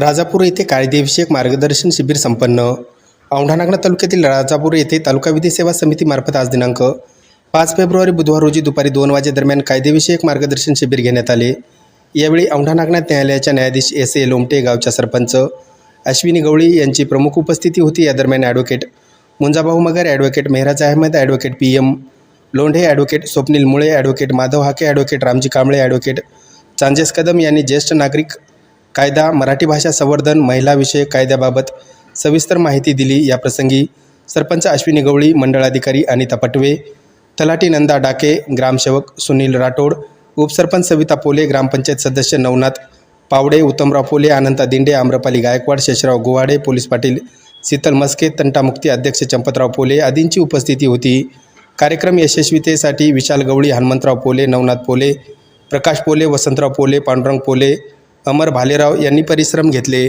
राजापूर येथे कायदेविषयक मार्गदर्शन शिबिर संपन्न. औंढानागणा तालुक्यातील राजापूर येथे तालुका विधी सेवा समितीमार्फत आज दिनांक पाच फेब्रुवारी बुधवार रोजी दुपारी दोन वाजेदरम्यान कायदेविषयक मार्गदर्शन शिबिर घेण्यात आले. यावेळी औंढानागनाथ न्यायालयाच्या न्यायाधीश एस ए लोमटे गावच्या सरपंच अश्विनी गवळी यांची प्रमुख उपस्थिती होती. या दरम्यान advocate Munjabhau Magar advocate Mehraj Ahmad advocate P M Londhe advocate Swapnil Mule advocate Madhav Hake advocate Ramji Kamble advocate चांजेस Kadam यांनी ज्येष्ठ नागरिक कायदा मराठी भाषा संवर्धन महिलाविषयक कायद्याबाबत सविस्तर माहिती दिली. याप्रसंगी सरपंच अश्विनी गवळी मंडळाधिकारी अनिता पटवे तलाटी नंदा डाके ग्रामसेवक सुनील राठोड उपसरपंच सविता पोले ग्रामपंचायत सदस्य नवनाथ पावडे उत्तमराव पोले अनंता दिंडे आम्रपाली गायकवाड शेषराव गोवाडे पोलीस पाटील शीतल मस्के तंटामुक्ती अध्यक्ष चंपतराव पोले आदींची उपस्थिती होती. कार्यक्रम यशस्वीतेसाठी विशाल गवळी हनुमंतराव पोले नवनाथ पोले प्रकाश पोले वसंतराव पोले पांडुरंग पोले अमर भालेराव यांनी परिश्रम घेतले.